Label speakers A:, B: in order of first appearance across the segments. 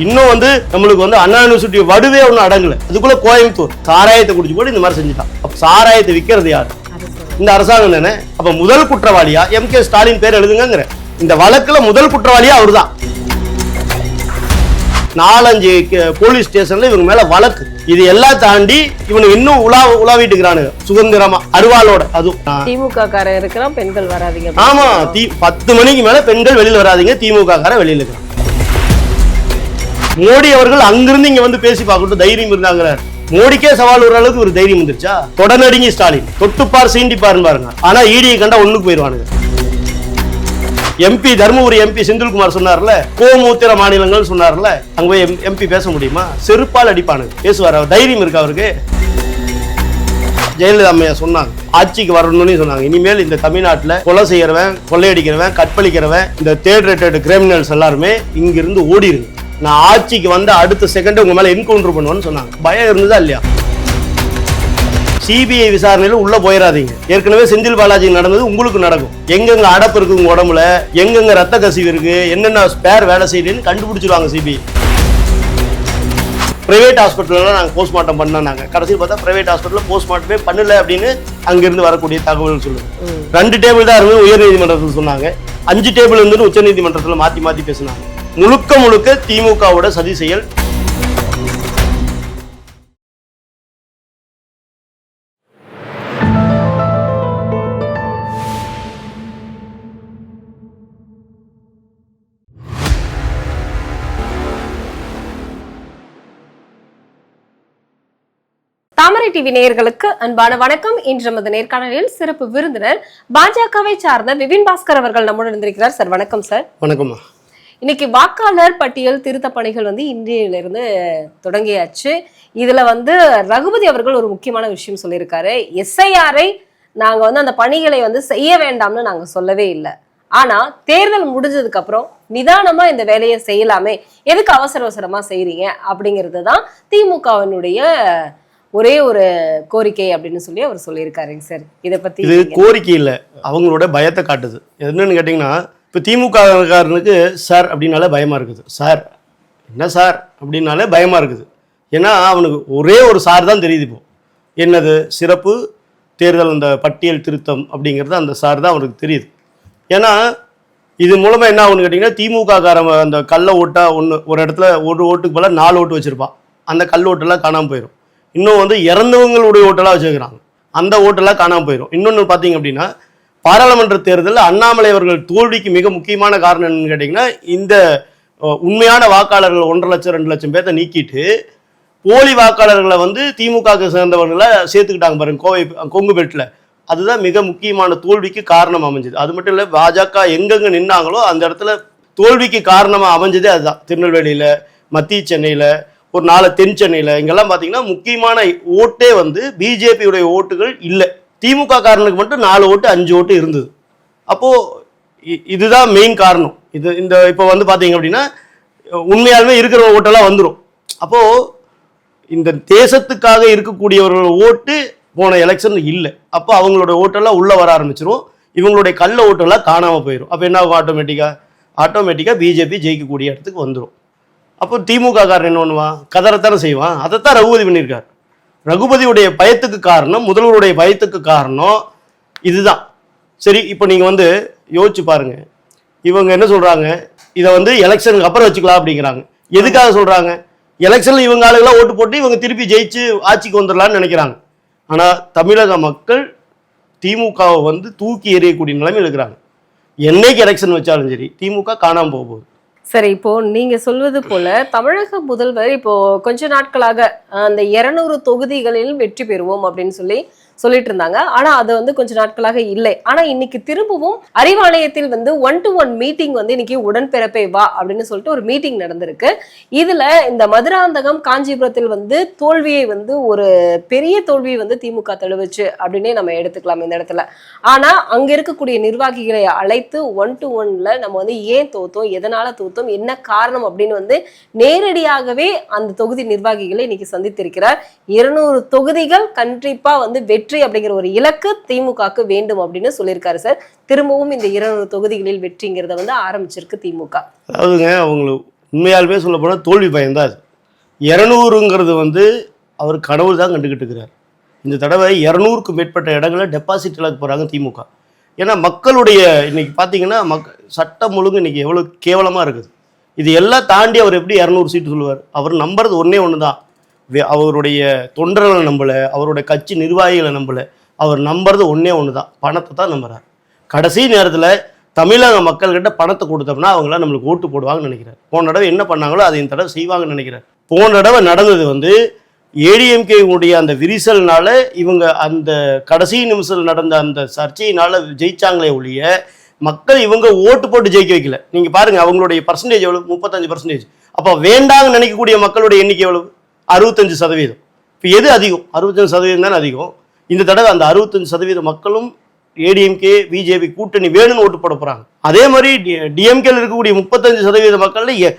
A: இன்னும் வந்து நம்மளுக்கு வந்து அண்ணா யூனிவர்சிட்டி வடுவே ஒன்றும் அடங்கல. அதுக்குள்ள கோயம்புத்தூர் சாராயத்தை குடிச்சு போட்டு இந்த மாதிரி செஞ்சுட்டான். அப்ப சாராயத்தை விற்கிறது யாரு? இந்த அரசாங்கம் தானே? அப்ப முதல் குற்றவாளியா? எம் கே ஸ்டாலின் பேர் எழுதுங்கிற இந்த வழக்குல முதல் குற்றவாளியா அவர்தான். நாலஞ்சு கே- போலீஸ் ஸ்டேஷன்ல இவங்க மேல வழக்கு. இது எல்லாம் தாண்டி இவனுக்கு இன்னும் உலா உலாவிட்டு இருக்கிறானுங்க. சுதந்திரமா அருவாளோட. அதுவும் ஆ.
B: திமுக காரன் இருக்கிறான் பெண்கள் வராதீங்க.
A: ஆமா பத்து மணிக்கு மேல பெண்கள் வெளியில வராதீங்க திமுக கார வெளியில இருக்கிறான். மோடி அவர்கள் அங்கிருந்து இங்க வந்து பேசி பார்க்கட்டும் தைரியம் இருந்தாங்கிறார். மோடிக்கே சவால் ஒரு அளவுக்கு ஒரு தைரியம் வந்துருச்சா? தொடநடுங்கி ஸ்டாலின். தொட்டுப்பார் சீண்டிப்பாருன்னு பாருங்க. ஆனா ஈடியை கண்டா ஒண்ணுக்கு போயிருவானுங்க. எம்பி தருமபுரி எம்பி செந்தில்குமார் சொன்னார்ல கோமூத்திர மாநிலங்கள் சொன்னார்ல அங்க போய் எம்பி பேச முடியுமா? செருப்பால் அடிப்பானுங்க. பேசுவார் அவர். தைரியம் இருக்கு அவருக்கு? ஜெயலலிதா அம்மையா சொன்னாங்க. ஆட்சிக்கு வரணும்னு சொன்னாங்க. இனிமேல் இந்த தமிழ்நாட்டில் கொலை செய்யறவன் கொள்ளையடிக்கிறவன் கற்பழிக்கிறவன் இந்த தேர்ட் ரேட்டட் கிரிமினல்ஸ் எல்லாருமே இங்கிருந்து ஓடிருங்க. நான் ஆட்சிக்கு வந்த அடுத்த செகண்ட் உங்க மேல என்கவுண்டர் பண்ணுவேன்னு சொன்னாங்க. பயம் இருந்ததா இல்லையா? சிபிஐ விசாரணையில உள்ள போயிடாதீங்க ஏற்கனவே செந்தில் பாலாஜி நடந்தது உங்களுக்கு நடக்கும். எங்கெங்க அடப்பு இருக்கு உங்க உடம்புல? எங்கெங்க ரத்த கசிவு இருக்கு என்னென்ன ஸ்பேர் வேலை செய்யுதுன்னு கண்டுபிடிச்சிருவாங்க சிபிஐ பிரைவேட் ஹாஸ்பிட்டல்லாம் நாங்கள் போஸ்ட்மார்ட்டம் பண்ணோம் நாங்கள் கடைசியில் பார்த்தா பிரைவேட் ஹாஸ்பிட்டலில் போஸ்ட்மார்ட்டமே பண்ணல அப்படின்னு அங்கிருந்து வரக்கூடிய தகவல் சொல்லுது. ரெண்டு டேபிள் தான் உயர் நீதிமன்றத்தில் சொன்னாங்க. அஞ்சு டேபிள் இருந்து உச்ச நீதிமன்றத்தில் மாற்றி மாற்றி பேசினாங்க. முழுக்க முழுக்க திமுகவோட சதி செயல்.
B: தாமரை டிவி நேயர்களுக்கு அன்பான வணக்கம். இன்று நமது நேர்காணலில் சிறப்பு விருந்தினர் பாஜகவை சார்ந்த விபின் பாஸ்கர் அவர்கள் நம்முடன் இருந்திருக்கிறார் சார் வணக்கம் சார்.
A: வணக்கம்மா.
B: இன்னைக்கு வாக்காளர் பட்டியல் திருத்த பணிகள் வந்து இன்றையிலிருந்து தொடங்கியாச்சு. இதுல வந்து ரகுபதி அவர்கள் ஒரு முக்கியமான விஷயம் சொல்லியிருக்காரு. எஸ்ஐஆரை நாங்க வந்து அந்த பணிகளை வந்து செய்ய வேண்டாம்னு நாங்க சொல்லவே இல்லை. ஆனா தேர்தல் முடிஞ்சதுக்கு அப்புறம் நிதானமா இந்த வேலையை செய்யலாமே. எதுக்கு அவசர அவசரமா செய்றீங்க? அப்படிங்கிறது தான் திமுகவினுடைய ஒரே ஒரு கோரிக்கை அப்படின்னு சொல்லி அவர் சொல்லியிருக்காருங்க சார். இதை பத்தி
A: இது கோரிக்கை இல்லை. அவங்களோட பயத்தை காட்டுது. என்னன்னு கேட்டிங்கன்னா இப்போ திமுக காரனுக்கு சார் அப்படின்னாலே பயமாக இருக்குது. சார் என்ன சார் அப்படின்னாலே பயமாக இருக்குது. ஏன்னா அவனுக்கு ஒரே ஒரு சார் தான் தெரியுது இப்போ. என்னது? சிறப்பு தேர்தல் அந்த பட்டியல் திருத்தம் அப்படிங்கிறது அந்த சார் தான் அவனுக்கு தெரியுது. ஏன்னா இது மூலமாக என்ன ஆகுன்னு கேட்டிங்கன்னா திமுககாரன் அந்த கல்லை ஓட்டா ஒன்று ஒரு இடத்துல ஒரு ஓட்டுக்கு போல நாலு ஓட்டு வச்சுருப்பான். அந்த கல் ஓட்டெல்லாம் காணாமல் போயிடும் இன்னும் வந்து இறந்தவங்களுடைய ஓட்டெல்லாம் வச்சுருக்கிறாங்க. அந்த ஓட்டெல்லாம் காணாமல் போயிடும் இன்னொன்று பார்த்தீங்க அப்படின்னா பாராளுமன்ற தேர்தலில் அண்ணாமலை அவர்கள் தோல்விக்கு மிக முக்கியமான காரணம் என்னன்னு கேட்டிங்கன்னா இந்த உண்மையான வாக்காளர்கள் ஒன்றரை லட்சம் ரெண்டு லட்சம் பேர்த்த நீக்கிட்டு போலி வாக்காளர்களை வந்து திமுகவுக்கு சேர்ந்தவர்களை சேர்த்துக்கிட்டாங்க பாருங்க கோவை கொங்கு பெட்டில் அதுதான் மிக முக்கியமான தோல்விக்கு காரணம் அமைஞ்சது. அது மட்டும் இல்லை பாஜக எங்கெங்க நின்னாங்களோ அந்த இடத்துல தோல்விக்கு காரணமாக அமைஞ்சதே அதுதான். திருநெல்வேலியில் மத்திய சென்னையில் ஒரு நாலு தென் சென்னையில் இங்கெல்லாம் பார்த்தீங்கன்னா முக்கியமான ஓட்டே வந்து பிஜேபியுடைய ஓட்டுகள் இல்லை. திமுக காரனுக்கு மட்டும் நாலு ஓட்டு அஞ்சு ஓட்டு இருந்தது. அப்போது இதுதான் மெயின் காரணம். இது இந்த இப்போ வந்து பார்த்தீங்க அப்படின்னா உண்மையாலுமே இருக்கிற ஓட்டெல்லாம் வந்துடும் அப்போது இந்த தேசத்துக்காக இருக்கக்கூடியவர்களோட ஓட்டு போன எலெக்ஷன் இல்லை. அப்போ அவங்களோட ஓட்டெல்லாம் உள்ளே வர ஆரம்பிச்சிரும். இவங்களுடைய கள்ள ஓட்டெல்லாம் காணாமல் போயிடும் அப்போ என்ன ஆகும்? ஆட்டோமேட்டிக்காக ஆட்டோமேட்டிக்காக பிஜேபி ஜெயிக்கக்கூடிய இடத்துக்கு வந்துடும் அப்போ திமுக காரன் என்ன பண்ணுவான்? கதரைத்தானே செய்வான். அதைத்தான் ரகுபதி பண்ணியிருக்கார். ரகுபதியுடைய பயத்துக்கு காரணம் முதல்வருடைய பயத்துக்கு காரணம் இதுதான். சரி இப்போ நீங்கள் வந்து யோசிச்சு பாருங்க. இவங்க என்ன சொல்கிறாங்க இதை வந்து எலெக்ஷனுக்கு அப்புறம் வச்சுக்கலாம் அப்படிங்கிறாங்க. எதுக்காக சொல்கிறாங்க எலெக்ஷனில் இவங்க ஆளுகளாக ஓட்டு போட்டு இவங்க திருப்பி ஜெயிச்சு ஆட்சிக்கு வந்துடலான்னு நினைக்கிறாங்க. ஆனால் தமிழக மக்கள் திமுகவை வந்து தூக்கி எறியக்கூடிய நிலைமையில் இருக்கிறாங்க. என்னைக்கு எலெக்ஷன் வச்சாலும் சரி திமுக காணாமல் போக போகுது.
B: சரி இப்போ நீங்க சொல்வது போல தமிழக முதல்வர் இப்போ கொஞ்ச நாட்களாக அந்த இருநூறு தொகுதிகளில் வெற்றி பெறுவோம் அப்படின்னு சொல்லி சொல்லிட்டு இருந்தாங்க ஆனா அது வந்து கொஞ்ச நாட்களாக இல்லை. ஆனா இன்னைக்கு திரும்பவும் அறிவாலயத்தில் வந்து ஒன் டு ஒன் மீட்டிங் வந்து இன்னைக்கு உடன்பிறப்பே வா அப்படின்னு சொல்லிட்டு ஒரு மீட்டிங் நடந்திருக்கு. இதுல இந்த மதுராந்தகம் காஞ்சிபுரத்தில் வந்து தோல்வியை வந்து ஒரு பெரிய தோல்வியை வந்து திமுக தழுவுச்சு அப்படின்னே நம்ம எடுத்துக்கலாம் இந்த இடத்துல. ஆனா அங்க இருக்கக்கூடிய நிர்வாகிகளை அழைத்து ஒன் டு ஒன்ல நம்ம வந்து ஏன் தோத்தோம் எதனால தோத்தோம் என்ன காரணம் அப்படின்னு வந்து நேரடியாகவே அந்த தொகுதி நிர்வாகிகளை இன்னைக்கு சந்தித்திருக்கிறார். இருநூறு தொகுதிகள் கண்டிப்பா வந்து வெற்றி வெற்றி அப்படிங்கிற ஒரு இலக்கு திமுகக்கு வேண்டும் அப்படின்னு சொல்லியிருக்காரு சார். திரும்பவும் இந்த இருநூறு தொகுதிகளில் வெற்றிங்கிறத வந்து ஆரம்பிச்சிருக்கு திமுக.
A: அதாவதுங்க அவங்களுக்கு உண்மையாலுமே சொல்ல போனால் தோல்வி பயம்தான் அது. இரநூறுங்கிறது வந்து அவர் கடவுள் தான் கண்டுக்கிட்டு இருக்கிறார் இந்த தடவை இரநூறுக்கும் மேற்பட்ட இடங்களை டெபாசிட் இழக்க போகிறாங்க திமுக. ஏன்னா மக்களுடைய இன்னைக்கு பார்த்தீங்கன்னா மக் சட்டம் ஒழுங்கு இன்னைக்கு எவ்வளோ கேவலமாக இருக்குது. இது எல்லாம் தாண்டி அவர் எப்படி இரநூறு சீட்டு சொல்லுவார்? அவர் நம்புறது ஒன்றே ஒன்று தான் அவருடைய தொண்டர்களை நம்பலை அவருடைய கட்சி நிர்வாகிகளை நம்பலை. அவர் நம்புறது ஒன்றே ஒன்று தான் பணத்தை தான் நம்புறார். கடைசி நேரத்தில் தமிழக மக்கள்கிட்ட பணத்தை கொடுத்தோம்னா அவங்களாம் நம்மளுக்கு ஓட்டு போடுவாங்கன்னு நினைக்கிறார். போன தடவை என்ன பண்ணாங்களோ அதை இந்த தடவை செய்வாங்கன்னு நினைக்கிறார். போன தடவை நடந்தது வந்து ஏடிஎம்கே உடைய அந்த விரிசல்னால இவங்க அந்த கடைசி நிமிஷத்தில் நடந்த அந்த சர்ச்சையினால ஜெயிச்சாங்களே ஒழிய மக்கள் இவங்க ஓட்டு போட்டு ஜெயிக்க வைக்கல. நீங்கள் பாருங்க அவங்களுடைய பர்சன்டேஜ் எவ்வளோ முப்பத்தஞ்சு பர்சன்டேஜ் அப்போ வேண்டாங்கன்னு நினைக்கக்கூடிய மக்களுடைய எண்ணிக்கை எவ்வளவு? அறுபத்தஞ்சு சதவீதம். இப்போ எது அதிகம்? அறுபத்தஞ்சு சதவீதம் தானே அதிகம். இந்த தடவை அந்த அறுபத்தஞ்சு சதவீத மக்களும் ஏடிஎம்கே பிஜேபி கூட்டணி வேணும்னு ஓட்டு போட போகிறாங்க அதே மாதிரி டிஎம்கேல இருக்கக்கூடிய முப்பத்தஞ்சு சதவீத மக்களில் எ-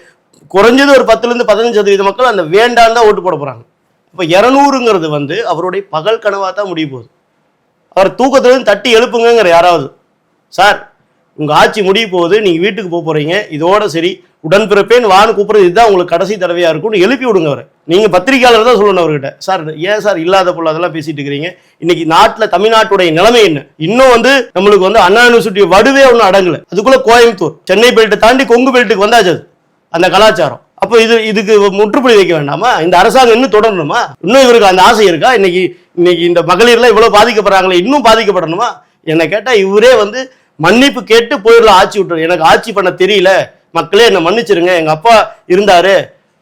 A: குறைஞ்சது ஒரு பத்துலேருந்து பதினஞ்சு சதவீத மக்கள் அந்த வேண்டான்னு தான் ஓட்டு போட போகிறாங்க இப்போ இரநூறுங்கிறது வந்து அவருடைய பகல் கனவாக தான் முடிய போகுது. அவர் தூக்கத்துலேருந்து தட்டி எழுப்புங்கிற யாராவது. சார் உங்கள் ஆட்சி முடிய போகுது நீங்கள் வீட்டுக்கு போக போகிறீங்க இதோட சரி உடன்பிறப்பேன் வான்னு கூப்பிட்றது இதுதான் உங்களுக்கு கடைசி தடவையாக இருக்கும்னு எழுப்பி விடுங்க அவரை. நீங்கள் பத்திரிக்கையாளர் தான் சொல்லணும் அவர்கிட்ட. சார் ஏன் சார் இல்லாத பொருள் அதெல்லாம் பேசிட்டு இருக்கிறீங்க? இன்னைக்கு நாட்டில் தமிழ்நாட்டுடைய நிலைமை என்ன? இன்னும் வந்து நம்மளுக்கு வந்து அண்ணா யூனிவர்சிட்டி வடுவே ஒன்றும் அடங்கலை. அதுக்குள்ளே கோயம்புத்தூர் சென்னை பெல்ட்டை தாண்டி கொங்கு பெல்ட்டுக்கு வந்தாச்சு அது அந்த கலாச்சாரம். அப்போ இது இதுக்கு முற்றுப்புள்ளி வைக்க வேண்டாமா? இந்த அரசாங்கம் இன்னும் தொடரணுமா? இன்னும் இவருக்கு அந்த ஆசை இருக்கா? இன்னைக்கு இன்னைக்கு இந்த மகளிர்லாம் இவ்வளோ பாதிக்கப்படுறாங்களே இன்னும் பாதிக்கப்படணுமா? என்னை கேட்டால் இவரே வந்து மன்னிப்பு கேட்டு போயிடலாம் ஆட்சி விட்டுரு எனக்கு ஆட்சி பண்ண தெரியல. மக்களே என்னை மன்னிச்சிருங்க. எங்க அப்பா இருந்தாரு.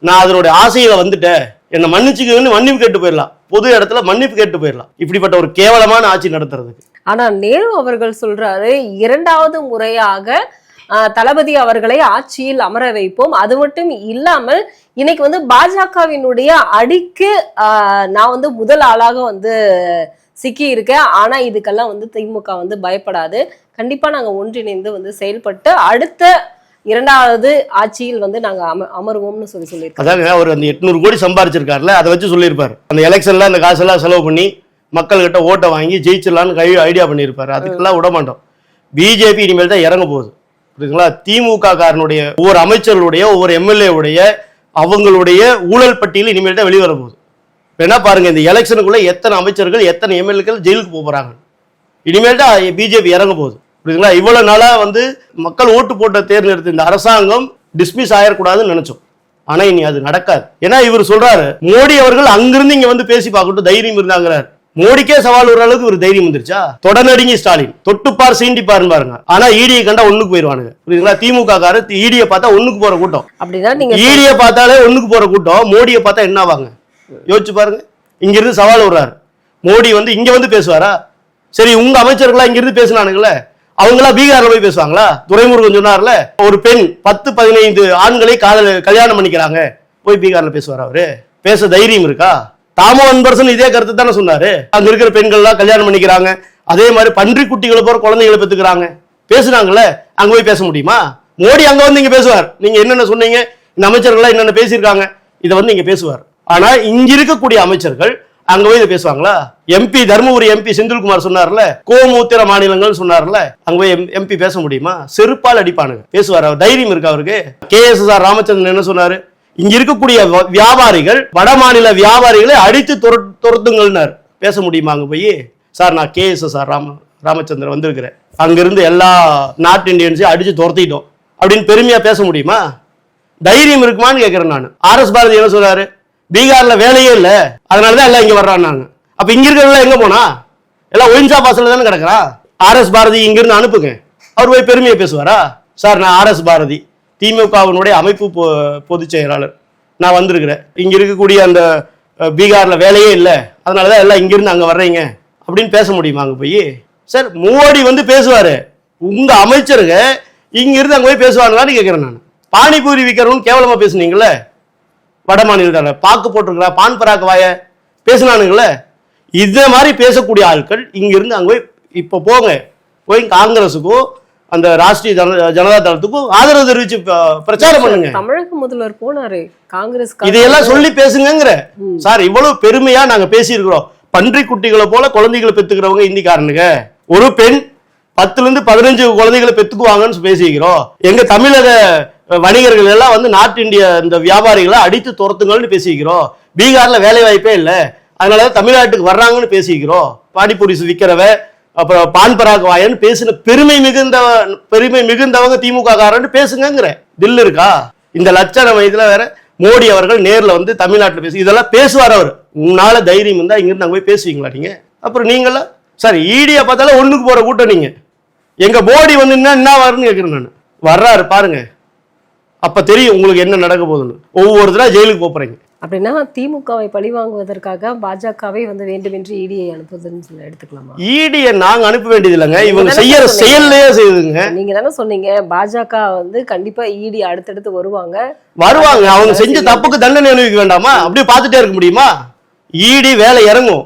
A: நான் அதனுடைய ஆசையில வந்துட்டேன். என்னை மன்னிச்சுக்கன்னு மன்னிப்பு கேட்டு போயிடலாம். பொது இடத்துல மன்னிப்பு கேட்டு போயிடலாம். இப்படிப்பட்ட ஒரு கேவலமான ஆட்சி நடத்துறதுக்கு.
B: ஆனா நேரு அவர்கள் சொல்றாரு இரண்டாவது முறையாக தளபதி அவர்களை ஆட்சியில் அமர வைப்போம். அது மட்டும் இல்லாமல் இன்னைக்கு வந்து பாஜகவினுடைய அடிக்கு நான் வந்து முதல் ஆளாக வந்து சிக்கி இருக்கேன் ஆனா இதுக்கெல்லாம் வந்து திமுக வந்து பயப்படாது. கண்டிப்பா நாங்க ஒன்றிணைந்து வந்து செயல்பட்டு அடுத்த இரண்டாவது ஆட்சியில் வந்து நாங்க அம அமருவோம்னு சொல்லி சொல்லியிருக்கோம்
A: அதாங்க அவர் அந்த எட்நூறு கோடி சம்பாரிச்சிருக்காருல அதை வச்சு சொல்லியிருப்பாரு. அந்த எலெக்ஷன்ல அந்த காசெல்லாம் செலவு பண்ணி மக்கள்கிட்ட ஓட்டை வாங்கி ஜெயிச்சிடலான்னு கை ஐடியா பண்ணியிருப்பாரு. அதுக்கெல்லாம் விட மாட்டோம். பிஜேபி இனிமேல் தான் இறங்க போகுது. புரியுதுங்களா? திமுக காரனுடைய ஒவ்வொரு அமைச்சர்களுடைய ஒவ்வொரு எம்எல்ஏ உடைய அவங்களுடைய ஊழல் பட்டியல் இனிமேல் தான் வெளிவர போகுது. என்ன பாருங்க இந்த எலெக்ஷனுக்குள்ள எத்தனை அமைச்சர்கள் எத்தனை எம்எல்ஏக்கள் ஜெயிலுக்கு போக போறாங்க? இனிமேல் தான் பிஜேபி இறங்க போகுது. புரியுதுங்களா? இவ்வளவு நாளா வந்து மக்கள் ஓட்டு போட்ட தேர்ந்தெடுத்த இந்த அரசாங்கம் டிஸ்மிஸ் ஆயிடக்கூடாதுன்னு நினைச்சோம். ஆனா இனி அது நடக்காது. ஏன்னா இவர் சொல்றாரு மோடி அவர்கள் அங்கிருந்து இங்க வந்து பேசி பார்க்கட்டும் தைரியம் இருந்தாங்கிறார். மோடிக்கே சவால் வர அளவுக்கு ஒரு தைரியம் வந்துருச்சா? தொடநடுங்கி ஸ்டாலின். தொட்டுப்பார் சீண்டிப்பாருன்னு பாருங்க. ஆனா ஈடியை கண்டா ஒண்ணுக்கு போயிருவானுங்க. புரியுதுங்களா? திமுக காரு ஈடியை பார்த்தா ஒண்ணுக்கு போற கூட்டம்.
B: அப்படின்னா நீங்க
A: ஈடியை பார்த்தாலே ஒண்ணுக்கு போற கூட்டம். மோடியை பார்த்தா என்ன ஆவாங்க? யோசிச்சு பாருங்க. இங்கிருந்து சவால் விடுறாரு மோடி வந்து இங்க வந்து பேசுவாரா? சரி உங்க அமைச்சர்களா இங்க இருந்து பேசினானுங்களே. அவங்களா பீகார்ல போய் பேசுவாங்களா? துரைமுருகன் சொன்னார்ல ஒரு பெண் பத்து பதினைந்து ஆண்களை காதல் கல்யாணம் பண்ணிக்கிறாங்க. போய் பீகார்ல பேசுவார் அவரு? பேச தைரியம் இருக்கா? தாமோ அன்பரசன் இதே கருத்து தானே சொன்னாரு. அங்க இருக்கிற பெண்கள்லாம் கல்யாணம் பண்ணிக்கிறாங்க. அதே மாதிரி பன்றி குட்டிகளை போற குழந்தைகளை பெத்துக்கிறாங்க. பேசுனாங்கல்ல அங்க போய் பேச முடியுமா? மோடி அங்க வந்து இங்க பேசுவார். நீங்க என்னென்ன சொன்னீங்க? இந்த அமைச்சர்கள்லாம் என்னென்ன பேசியிருக்காங்க? இதை வந்து இங்க பேசுவார். ஆனா இங்க இருக்கக்கூடிய அமைச்சர்கள் அங்க போய் இதை பேசுவாங்களா? எம்பி தருமபுரி எம்பி செந்தில்குமார் சொன்னார்ல கோமூத்திர மாநிலங்கள் சொன்னார்ல அங்க போய் எம்பி பேச முடியுமா? செருப்பால் அடிப்பானுங்க. பேசுவார் அவர் தைரியம் இருக்கு அவருக்கு? கே எஸ் ஆர் ராமச்சந்திரன் என்ன சொன்னாரு? இங்க இருக்கக்கூடிய வ- வியாபாரிகள் வட மாநில வியாபாரிகளை அடித்து துரத்துங்கள்னார். பேச முடியுமா அங்க போய்? சார் நான் K S S R Rama Ramachandran வந்திருக்கிறேன். அங்கிருந்து எல்லா நார்த் இந்தியன்ஸையும் அடிச்சு துரத்திட்டோம். அப்படின்னு பெருமையா பேச முடியுமா? தைரியம் இருக்குமான்னு கேட்கிறேன் நான். ஆர்எஸ் பாரதி என்ன சொல்றாரு பீகார்ல வேலையே இல்ல. அதனால தான் எல்லாம் இங்க வர்றான்னாங்க அப்ப இங்க இருக்கிறவங்க எங்க போனா? எல்லாம் ஒயின்சா பாசல தானே கிடக்குறான் ஆர்எஸ் பாரதி இங்கிருந்து அனுப்புங்க. அவர் போய் பெருமையை பேசுவாரா? சார் நான் ஆர்எஸ் பாரதி திமுகவினுடைய அமைப்பு பொ- பொதுச் செயலாளர். நான் வந்திருக்கிறேன். இங்க இருக்கக்கூடிய அந்த பீகார்ல வேலையே இல்லை. அதனாலதான் எல்லாம் இங்கிருந்து அங்க வர்றீங்க. அப்படின்னு பேச முடியுமா அங்க போய்? சார் மோடி வந்து பேசுவாரு. உங்க அமைச்சருங்க இங்கிருந்து அங்க போய் பேசுவாங்களான்னு கேட்கிறேன் நான். பானிபூரி விற்கிறவங்க கேவலமா பேசுனீங்களே வட மாநிலத்தால பாக்கு போட்டிருக்கிறா பான் பராக்கு வாய பேசினானுங்களே. இதே மாதிரி பேசக்கூடிய ஆட்கள் இங்க இருந்து அங்க போய் இப்ப போங்க. போய் காங்கிரஸுக்கும் அந்த ராஷ்டிரிய ஜன ஜனதா தளத்துக்கும் ஆதரவு தெரிவிச்சு பிரச்சாரம் பண்ணுங்க.
B: தமிழக முதல்வர் போனாரு. காங்கிரஸ்
A: இதையெல்லாம் சொல்லி பேசுங்கங்கிற. சார் இவ்வளவு பெருமையா நாங்க பேசியிருக்கிறோம். பன்றி குட்டிகளை போல குழந்தைகளை பெத்துக்கிறவங்க இந்திக்காரனுங்க. ஒரு பெண் பத்துல இருந்து பதினஞ்சு குழந்தைகளை பெத்துக்குவாங்கன்னு பேசிக்கிறோம் எங்க தமிழக வணிகர்கள் எல்லாம் வந்து நார்த் இந்திய இந்த வியாபாரிகளை அடித்து துரத்துங்கள்னு பேசிக்கிறோம் பீகார்ல வேலை வாய்ப்பே இல்லை. அதனால தான் தமிழ்நாட்டுக்கு வர்றாங்கன்னு பேசிக்கிறோம் பானிபூரி விற்கிறவ அப்புறம் பான் பராக் வாயன்னு பேசின பெருமை மிகுந்த பெருமை மிகுந்தவங்க திமுக காரன்னு பேசுங்கிற தில் இருக்கா? இந்த லட்சண வயதுல வேற மோடி அவர்கள் நேர்ல வந்து தமிழ்நாட்டில் பேசி இதெல்லாம் பேசுவார் அவர். உன்னால தைரியம் இருந்தா இங்கிருந்து அங்க போய் பேசுவீங்களா நீங்க? அப்புறம் நீங்களா சார் ஈடியை பார்த்தாலும் ஒண்ணுக்கு போற கூட்டம் நீங்க. எங்க மோடி வந்து என்ன என்ன வரும்னு கேட்குறேன் நான். வர்றாரு பாருங்க. அப்ப தெரியும் உங்களுக்கு என்ன நடக்க போகுதுன்னு. ஒவ்வொரு தடவை ஜெயிலுக்கு போப் போறீங்க.
B: அப்படின்னா திமுகவை பழி வாங்குவதற்காக பாஜகவை வந்து வேண்டுமென்று இடியை அனுப்புதுன்னு சொல்லி எடுத்துக்கலாமா?
A: ஈடியை நாங்க அனுப்ப வேண்டியது இல்லைங்க. இவங்க செய்யற. செயல்லையே செய்யுதுங்க
B: நீங்க தானே சொன்னீங்க. பாஜக வந்து கண்டிப்பா இடி அடுத்தடுத்து வருவாங்க.
A: வருவாங்க. அவங்க செஞ்ச தப்புக்கு தண்டனை அனுபவிக்க வேண்டாமா? அப்படியே பார்த்துட்டே இருக்க முடியுமா? ஈடி வேலை இறங்கும்.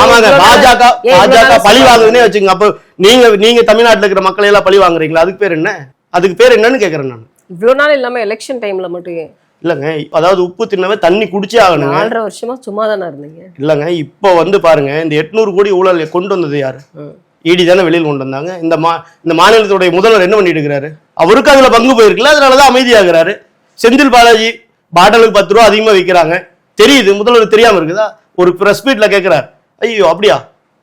A: ஆமாங்க. பாஜக பாஜக பழி? வாங்குதுன்னே வச்சுங்க அப்ப நீங்க நீங்க தமிழ்நாட்டுல இருக்கிற மக்களை எல்லாம் பழி வாங்குறீங்களா? அதுக்கு பேர் என்ன? அதுக்கு பேர் என்னன்னு கேக்குறேன் நான்.
B: இவ்வளவு நாள் இல்லாம எலெக்ஷன் டைம்ல மட்டும் ஏன்?
A: இல்லங்க அதாவது உப்பு தின்னவன் தண்ணி குடிச்சே ஆகணுங்க.
B: நாலரை வருஷமா சும்மா தானே இருந்தீங்க?
A: இல்லங்க இப்போ வந்து பாருங்க இந்த எட்நூறு கோடி ஊழல் கொண்டு வந்தது யாரு. இடி தானே வெளியில் கொண்டு வந்தாங்க. இந்த மா இந்த மாநிலத்துடைய முதல்வர் என்ன பண்ணிட்டு இருக்கிறாரு அவருக்கு அதுல பங்கு போயிருக்குல்ல அதனாலதான் அமைதியாகிறாரு. செந்தில் பாலாஜி பாட்டலுக்கு பத்து ரூபா அதிகமா விற்கிறாங்க தெரியுது முதல்வர் தெரியாம இருக்குதா? ஒரு பிரஸ் மீட்ல கேட்கிறார் ஐயோ அப்படியா?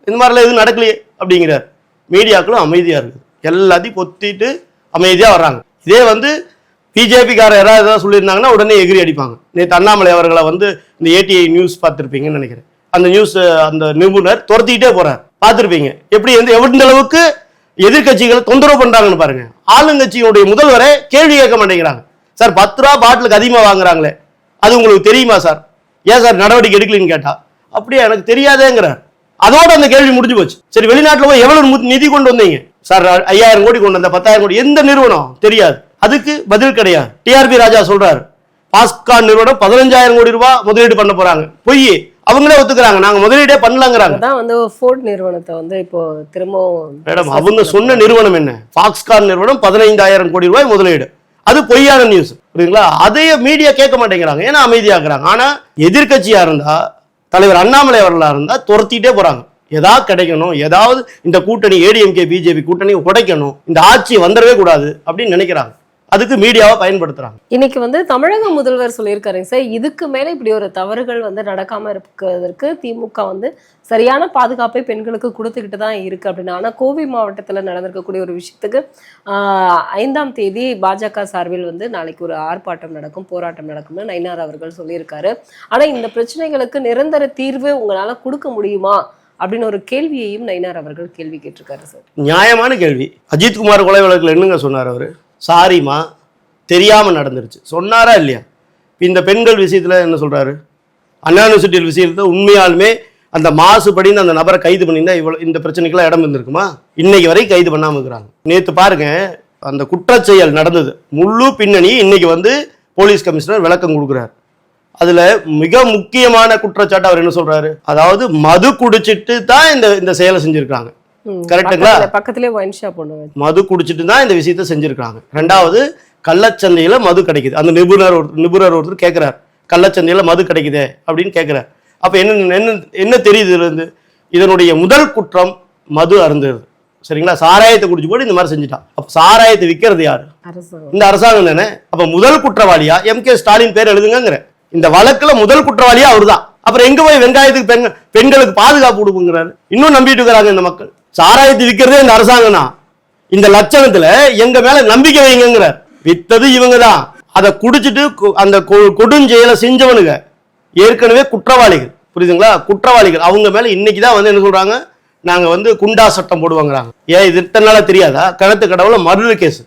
A: இந்த மாதிரிலாம் எதுவும் நடக்கலையே அப்படிங்கிறார். மீடியாக்களும் அமைதியா இருக்குது. எல்லாத்தையும் பொத்திட்டு அமைதியா வர்றாங்க. இதே வந்து பிஜேபிக்கார யாராவது ஏதாவது சொல்லியிருந்தாங்கன்னா உடனே எகிரி அடிப்பாங்க. நேற்று அண்ணாமலை அவர்களை வந்து இந்த ஏடிஐ நியூஸ் பார்த்துருப்பீங்கன்னு நினைக்கிறேன். அந்த நியூஸ் அந்த நிபுணர் துரத்திக்கிட்டே போகிறார் பார்த்துருப்பீங்க. எப்படி வந்து எவ்வளோ அளவுக்கு எதிர்க்கட்சிகளை தொந்தரவு பண்ணுறாங்கன்னு பாருங்க. ஆளுங்கட்சியினுடைய முதல்வரை கேள்வி கேட்க மாட்டேங்கிறாங்க. சார் பத்து ரூபா பாட்டிலுக்கு அதிகமாக வாங்குறாங்களே. அது உங்களுக்கு தெரியுமா சார்? ஏன் சார் நடவடிக்கை எடுக்கலன்னு கேட்டா? அப்படியே எனக்கு தெரியாதேங்கிறார். அதோட அந்த கேள்வி முடிஞ்சு போச்சு. சரி வெளிநாட்டில் போய் எவ்வளவு மு- நிதி கொண்டு வந்தீங்க? சார் ஐயாயிரம் கோடி கொண்டு வந்த பத்தாயிரம் கோடி எந்த நிறுவனம்? தெரியாது. அதுக்கு பதில் கிடையாது. டிஆர்பி ராஜா சொல்றாரு பாஸ்கான் நிறுவனம் பதினஞ்சாயிரம் கோடி ரூபாய் முதலீடு பண்ண போறாங்க. பொய். அவங்களே ஒத்துக்கிறாங்க. நாங்க முதலீடே பண்ணலாங்கிறாங்க.
B: அதான் வந்து ஃபோர்ட் நிறுவனத்தை வந்து இப்போ திரும்பவும்
A: மேடம் அவங்க சொன்ன நிறுவனம் என்ன? ஃபாக்ஸ்கான் நிறுவனம் பதினைந்தாயிரம் கோடி ரூபாய் முதலீடு. அது பொய்யான நியூஸ் புரியுங்களா அதையே மீடியா கேட்க மாட்டேங்கிறாங்க. ஏன்னா அமைதியாக்குறாங்க. ஆனா எதிர்க்கட்சியா இருந்தா தலைவர் அண்ணாமலை அவர்களா இருந்தா துரத்திட்டே போறாங்க. ஏதாவது கிடைக்கணும். ஏதாவது இந்த கூட்டணி ஏடிஎம்கே பிஜேபி கூட்டணி உடைக்கணும். இந்த ஆட்சி வந்துடவே கூடாது அப்படின்னு நினைக்கிறாங்க. அதுக்கு மீடியாவை பயன்படுத்துறாங்க.
B: இன்னைக்கு வந்து தமிழக முதல்வர் சொல்லியிருக்காருங்க சார் இதுக்கு மேல இப்படி ஒரு தவறுகள் வந்து நடக்காம இருக்கிறதுக்கு திமுக வந்து சரியான பாதுகாப்பை பெண்களுக்கு கொடுத்துக்கிட்டு தான் இருக்கு அப்படின்னு. ஆனா கோவை மாவட்டத்துல நடந்திருக்கக்கூடிய ஒரு விஷயத்துக்கு ஐந்தாம் தேதி பாஜக சார்பில் வந்து நாளைக்கு ஒரு ஆர்ப்பாட்டம் நடக்கும் போராட்டம் நடக்கும்னு நயினார் அவர்கள் சொல்லியிருக்காரு. ஆனா இந்த பிரச்சனைகளுக்கு நிரந்தர தீர்வு உங்களால கொடுக்க முடியுமா அப்படின்னு ஒரு கேள்வியையும் நயினார் அவர்கள் கேள்வி கேட்டிருக்காரு சார்.
A: நியாயமான கேள்வி. அஜித்குமார் கொலை வழக்கில் என்னங்க சொன்னார் அவர்? சாரிம்மா தெரியாமல் நடந்துருச்சு. சொன்னாரா இல்லையா? இந்த பெண்கள் விஷயத்தில் என்ன சொல்கிறாரு அண்ணா யூனிவர்சிட்டி உண்மையாலுமே அந்த மாசுபடின்னு அந்த நபரை கைது பண்ணியிருந்தா இவ்வளோ இந்த பிரச்சனைக்கெல்லாம் இடம் இருந்திருக்குமா? இன்னைக்கு வரை கைது பண்ணாமல் இருக்கிறாங்க. நேற்று பாருங்க அந்த குற்றச்செயல் நடந்தது. முழு பின்னணி இன்னைக்கு வந்து போலீஸ் கமிஷனர் விளக்கம் கொடுக்குறாரு. அதில் மிக முக்கியமான குற்றச்சாட்டு அவர் என்ன சொல்கிறாரு அதாவது மது குடிச்சிட்டு தான் இந்த இந்த செயலை செஞ்சிருக்காங்க
B: ம்,
A: கரெக்ட்டுங்களா?
B: பக்கத்துல- பக்கத்திலே ஒயின் ஷாப் ஒன்று
A: மது குடிச்சிட்டு தான் இந்த விஷயத்த செஞ்சிருக்காங்க ரெண்டாவது கள்ளச்சந்தையில மது கிடைக்குது. அந்த நிபுணர் ஒரு நிபுணர் ஒருத்தர் கேட்கிறார் கள்ளச்சந்தையில மது கிடைக்குதே அப்படின்னு கேட்கிறார் அப்ப என்ன என்ன என்ன தெரியுது இருந்து? இதனுடைய முதல் குற்றம் மது அருந்துறது சரிங்களா? சாராயத்தை குடிச்சு போட்டு இந்த மாதிரி செஞ்சுட்டான். அப்ப சாராயத்தை விற்கிறது யாரு? இந்த அரசாங்கம் தானே? அப்ப முதல் குற்றவாளியா? எம் கே ஸ்டாலின் பேர் எழுதுங்கிற இந்த வழக்குல முதல் குற்றவாளியா அவர்தான். அப்புறம் எங்க போய் வெங்காயத்துக்கு பெண் பெண்களுக்கு பாதுகாப்பு கொடுக்குங்கிறாரு? இன்னும் நம்பிட்டு இருக்கிறாங்க இந்த மக்கள். சாராயத்தை விற்கிறதே இந்த அரசாங்கம் தான் இந்த லட்சணத்துல எங்க மேல நம்பிக்கை வைங்கிறார் வித்தது இவங்க தான் அதை குடிச்சிட்டு அந்த கொ- கொடுஞ்செயலை செஞ்சவனுங்க. ஏற்கனவே குற்றவாளிகள். புரியுதுங்களா? குற்றவாளிகள். அவங்க மேல இன்னைக்கு தான் வந்து என்ன சொல்றாங்க? நாங்க வந்து குண்டா சட்டம் போடுவாங்கிறாங்க. ஏன் இது இத்தனை நாளா தெரியாதா? கிணத்து கடவுள மர்டர் கேஸ்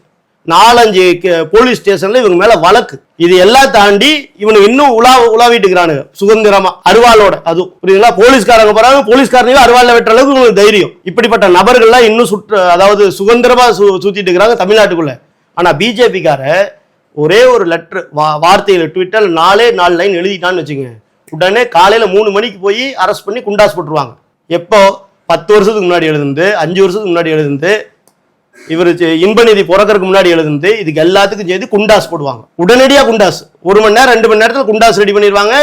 A: நாலஞ்சு கே- போலீஸ் ஸ்டேஷன்ல இவங்க மேல வழக்கு. இது எல்லாம் தாண்டி இவனுக்கு இன்னும் உலா உலாவிட்டு இருக்கிறானுங்க. சுதந்திரமா அருவாளோட. அது புரியுதுங்களா? போலீஸ்காரங்க போறாங்க போலீஸ்காரனையும் அருவாளில் வெட்டுற அளவுக்கு உங்களுக்கு தைரியம். இப்படிப்பட்ட நபர்கள்லாம் இன்னும் சுற்று அதாவது சுதந்திரமா சு சுத்திட்டு இருக்கிறாங்க தமிழ்நாட்டுக்குள்ள. ஆனா பிஜேபிக்கார ஒரே ஒரு லெட்டர் வா வார்த்தையில ட்விட்டர் நாலே நாலு லைன் எழுதிட்டான்னு வச்சுங்க உடனே காலையில மூணு மணிக்கு போய் அரெஸ்ட் பண்ணி குண்டாஸ் போட்டுருவாங்க. எப்போ? பத்து வருஷத்துக்கு முன்னாடி எழுதுந்து அஞ்சு வருஷத்துக்கு முன்னாடி எழுதுந்து இவர் இன்பநிதி பிறக்கறதுக்கு முன்னாடி எழுதுந்து இதுக்கு எல்லாத்துக்கும் சேர்த்து குண்டாஸ் போடுவாங்க. உடனடியாக குண்டாஸ். ஒரு மணி நேரம் ரெண்டு மணி நேரத்தில் குண்டாஸ் ரெடி பண்ணிடுவாங்க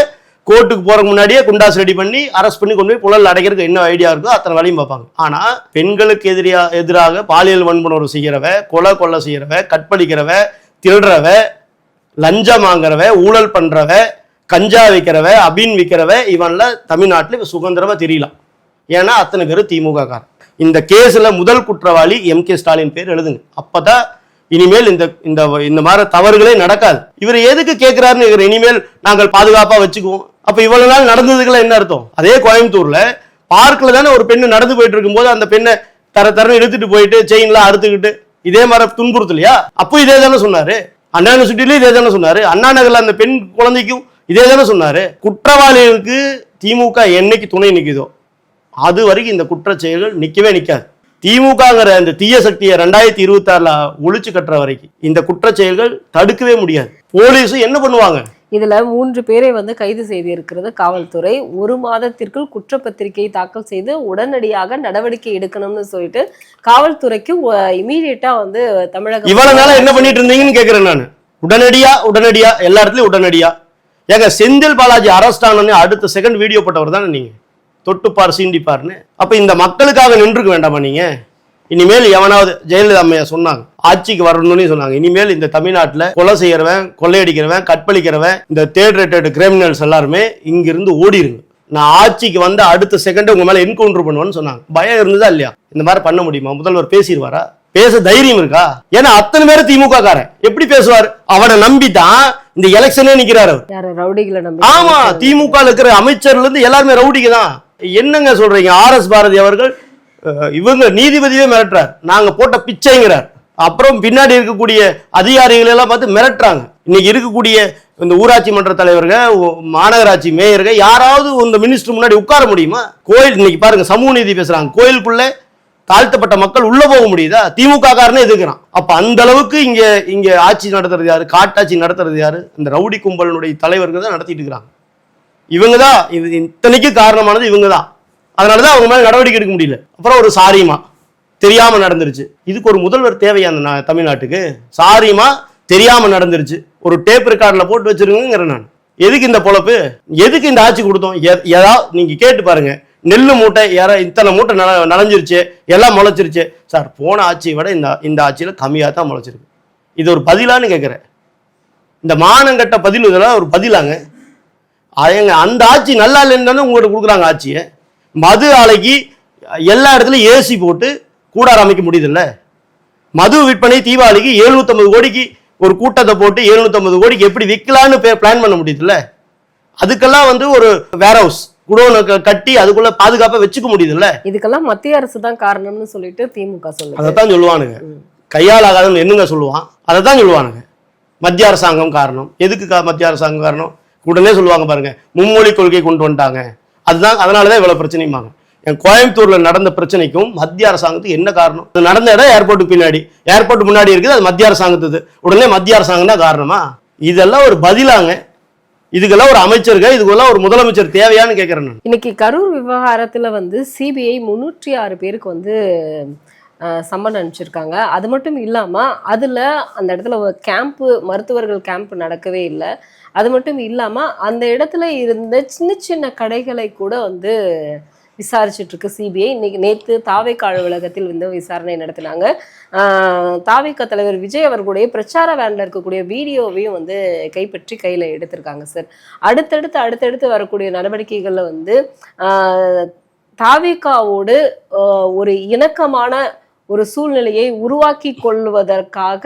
A: கோர்ட்டுக்கு போகிறதுக்கு முன்னாடியே குண்டாஸ் ரெடி பண்ணி அரெஸ்ட் பண்ணி கொண்டு போய் புழல் அடைக்கிறதுக்கு என்ன ஐடியா இருக்கோ அத்தனை வேலையும் பார்ப்பாங்க. ஆனால் பெண்களுக்கு எதிரியா எதிராக பாலியல் வன்புணர்வு செய்கிறவ கொலை கொலை செய்கிறவ கற்பழிக்கிறவ திருடுறவ லஞ்சம் வாங்குறவ ஊழல் பண்றவ கஞ்சா விற்கிறவ அபின் விற்கிறவ இவன்ல தமிழ்நாட்டில் சுதந்திரமாக தெரியலாம். ஏன்னா அத்தனை பேரும் திமுக கார் இந்த கேஸில் முதல் குற்றவாளி எம் கே ஸ்டாலின் பேர் எழுதுங்க. அப்பதான் இனிமேல் இந்த இந்த இந்த மாதிரி தவறுகளே நடக்காது. இவர் எதுக்கு கேட்கிறாருன்னு இவர் இனிமேல் நாங்கள் பாதுகாப்பாக வச்சுக்குவோம். அப்போ இவ்வளவு நாள் நடந்ததுக்கெல்லாம் என்ன அர்த்தம்? அதே கோயம்புத்தூர்ல பார்க்கில் தானே ஒரு பெண்ணு நடந்து போயிட்டு இருக்கும்போது அந்த பெண்ணை தர தரன்னு இழுத்துட்டு போயிட்டு செயின்லாம் அறுத்துக்கிட்டு இதே மாதிரி துன்புறுத்தலையா? அப்போ இதே தானே சொன்னாரு. அண்ணா யூனிவர்சிட்டிலையும் இதே தானே சொன்னாரு. அண்ணா நகரில் அந்த பெண் குழந்தைக்கும் இதே தானே சொன்னாரு. குற்றவாளிகளுக்கு திமுக என்னைக்கு துணை நிற்குதோ அது வரைக்கும் இந்த குற்றச் செயல்கள் நிக்கவே நிக்காது. திமுகங்கிற இந்த தீய சக்தியை ரெண்டாயிரத்தி இருபத்தி ஆறுல ஒழிச்சு கட்டுற வரைக்கும் இந்த குற்றச் செயல்கள் தடுக்கவே முடியாது. போலீஸும் என்ன பண்ணுவாங்க?
B: இதுல மூன்று பேரை வந்து கைது செய்திருக்கிறது காவல்துறை. ஒரு மாதத்திற்குள் குற்றப்பத்திரிகை தாக்கல் செய்து உடனடியாக நடவடிக்கை எடுக்கணும்னு சொல்லிட்டு காவல்துறைக்கு இமீடியட்டா வந்து தமிழக
A: இவ்வளவு நாளா என்ன பண்ணிட்டு இருந்தீங்கன்னு கேக்குறேன் நான். உடனடியா உடனடியா எல்லா இடத்துலயும் உடனடியா. ஏங்க செந்தில் பாலாஜி அரெஸ்ட் ஆனோடனே அடுத்த செகண்ட் வீடியோ போட்டவர் தானே நீங்க? தொட்டுப்பார் சீண்டிப்பார்னு. அப்ப இந்த மக்களுக்காக நின்றுக்க வேண்டாமா நீங்க? இனிமேல் எவனாவது ஜெயலலிதா அம்மையா சொன்னாங்க ஆட்சிக்கு வரணும்னு சொன்னாங்க. இனிமேல் இந்த தமிழ்நாட்டுல கொலை செய்யறவன் கொள்ளையடிக்கிறவன் கற்பழிக்கிறவன் இந்த தேர்ட் ரேட்டட் கிரிமினல்ஸ் எல்லாருமே இங்கிருந்து ஓடிருங்க. நான் ஆட்சிக்கு வந்து அடுத்த செகண்ட் உங்க மேல என்கவுண்டர் பண்ணுவேன்னு சொன்னாங்க. பயம் இருந்ததா இல்லையா? இந்த மாதிரி பண்ண முடியுமா? முதல்வர் பேசிடுவாரா? பேச தைரியம் இருக்கா? ஏன்னா அத்தனை பேர் திமுக காரன் எப்படி பேசுவார்? அவனை நம்பி தான் இந்த எலெக்ஷனே நிக்கிறாரு ஆமா திமுக இருக்கிற அமைச்சர்ல இருந்து எல்லாருமே ரவுடிக்கு தான். என்னங்க சொல்றீங்க? ஆர் எஸ் பாரதி அவர்கள் இவங்க நீதிபதியே மிரட்டுறார். நாங்க போட்ட பிச்சைங்கிறார். அப்புறம் பின்னாடி இருக்கக்கூடிய அதிகாரிகள் எல்லாம் பார்த்து மிரட்டுறாங்க. இன்னைக்கு இருக்கக்கூடிய இந்த ஊராட்சி மன்ற தலைவர்கள் மாநகராட்சி மேயர்கள் யாராவது இந்த மினிஸ்டர் முன்னாடி உட்கார முடியுமா? கோயில் இன்னைக்கு பாருங்க சமூக நீதி பேசுறாங்க. கோயிலுக்குள்ளே தாழ்த்தப்பட்ட மக்கள் உள்ள போக முடியுதா? திமுக காரனே எதுக்குறான்? அப்ப அந்த அளவுக்கு இங்க இங்க ஆட்சி நடத்துறது யாரு? காட்டாட்சி நடத்துறது யாரு? இந்த ரவுடி கும்பலினுடைய தலைவர்கள் தான் நடத்திட்டு இருக்கிறாங்க. இவங்க தான் இது இத்தனைக்கு காரணமானது இவங்க தான் அதனால தான் அவங்க மேலே நடவடிக்கை எடுக்க முடியல. அப்புறம் ஒரு சாரிமா. தெரியாமல் நடந்துருச்சு. இதுக்கு ஒரு முதல்வர் தேவையா அந்த தமிழ்நாட்டுக்கு? சாரிமா தெரியாமல் நடந்துருச்சு. ஒரு டேப் ரெக்கார்டில் போட்டு வச்சிருங்கிறேன் நான். எதுக்கு இந்த பொழப்பு? எதுக்கு இந்த ஆட்சி கொடுத்தோம்? ஏதாவது நீங்கள் கேட்டு பாருங்க. நெல் மூட்டை யாரா இத்தனை மூட்டை நல நனைஞ்சிருச்சு எல்லாம் முளைச்சிருச்சு. சார் போன ஆட்சியை விட இந்த இந்த ஆட்சியில் கம்மியாக தான் முளைச்சிருக்கு. இது ஒரு பதிலான்னு கேட்குறேன் இந்த மானங்கட்ட பதில் இதெல்லாம் ஒரு பதிலாங்க. ஏங்க அந்த ஆட்சி நல்லா இல்லைன்னு உங்கள்கிட்ட கொடுக்குறாங்க ஆட்சியை. மது ஆலைக்கு எல்லா இடத்துலையும் ஏசி போட்டு கூடாரம் அமைக்க முடியுதுல்ல? மது விற்பனை தீபாவளிக்கு 750 கோடிக்கு ஒரு கூட்டத்தை போட்டு 750 கோடிக்கு எப்படி விற்கலான்னு பிளான் பண்ண முடியுதுல்ல? அதுக்கெல்லாம் வந்து ஒரு வேர் ஹவுஸ் குடோனை கட்டி அதுக்குள்ள பாதுகாப்பா வச்சுக்க முடியுதுல்ல?
B: இதுக்கெல்லாம் மத்திய அரசு தான் காரணம்னு சொல்லிட்டு திமுக
A: அதைத்தான் சொல்லுவானுங்க. கையாலாகாதவன் என்னங்க சொல்லுவான்? அதை தான் சொல்லுவானுங்க. மத்திய அரசாங்கம் காரணம். எதுக்கு மத்திய அரசாங்கம் காரணம்? உடனே சொல்லுவாங்க பாருங்க மும்மொழி கொள்கை கொண்டு வந்துட்டாங்க. அதுதான் அதனால தான் இவ்வளவு பிரச்சனையுமாங்க என் கோயம்புத்தூர்ல நடந்த பிரச்சனைக்கும் மத்திய அரசாங்கத்துக்கு என்ன காரணம்? அது நடந்த இடம் ஏர்போர்ட்டுக்கு பின்னாடி. ஏர்போர்ட் முன்னாடி இருக்குது அது மத்திய அரசாங்கத்துக்கு உடனே மத்திய அரசாங்கம் தான் காரணமா? இதெல்லாம் ஒரு பதிலாங்க. இதுக்கெல்லாம் ஒரு அமைச்சர்கள் இதுக்கெல்லாம் ஒரு முதலமைச்சர் தேவையான்னு கேட்கறேன்
B: இன்னைக்கு கரூர் விவகாரத்துல வந்து சிபிஐ முன்னூற்றி ஆறு பேருக்கு வந்து சம்மன் அனுப்பிச்சிருக்காங்க. அது மட்டும் இல்லாம அதுல அந்த இடத்துல கேம்ப் மருத்துவர்கள் கேம்ப் நடக்கவே இல்லை. அது மட்டும் இல்லாமல் அந்த இடத்துல இருந்த சின்ன சின்ன கடைகளை கூட வந்து விசாரிச்சுட்ருக்கு சிபிஐ. இன்னைக்கு நேற்று தாவேக்கா அலுவலகத்தில் வந்து விசாரணை நடத்தினாங்க. ஆஹ் தாவேக்கா தலைவர் விஜய் அவர்களுடைய பிரச்சார வேனில் இருக்கக்கூடிய வீடியோவையும் வந்து கைப்பற்றி கையில் எடுத்திருக்காங்க சார். அடுத்தடுத்து அடுத்தடுத்து வரக்கூடிய நடவடிக்கைகளில் வந்து ஆஹ் தாவேக்காவோடு ஒரு இணக்கமான ஒரு சூழ்நிலையை உருவாக்கி கொள்வதற்காக